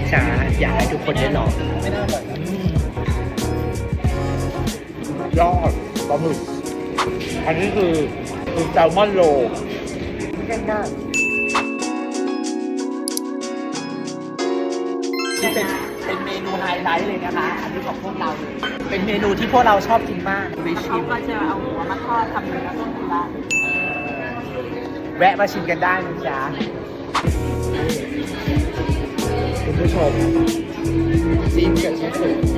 นช้าอยากให้ทุกคนได้ลองยอดปลาหมึกอันนี้คือคือแซลมอนโลไม่ได้ที่เป็นเป็นเมนูไฮไลท์เลยนะคะ อันนี้ของพวกเราเลยเป็นเมนูที่พวกเราชอบกินมากไปชิเขามก็จะเอาหัวมาทอดทำเนื้อต้มกุลาแวะมาชิมกันได้นะจ๊ะ คุณผู้ชมซีน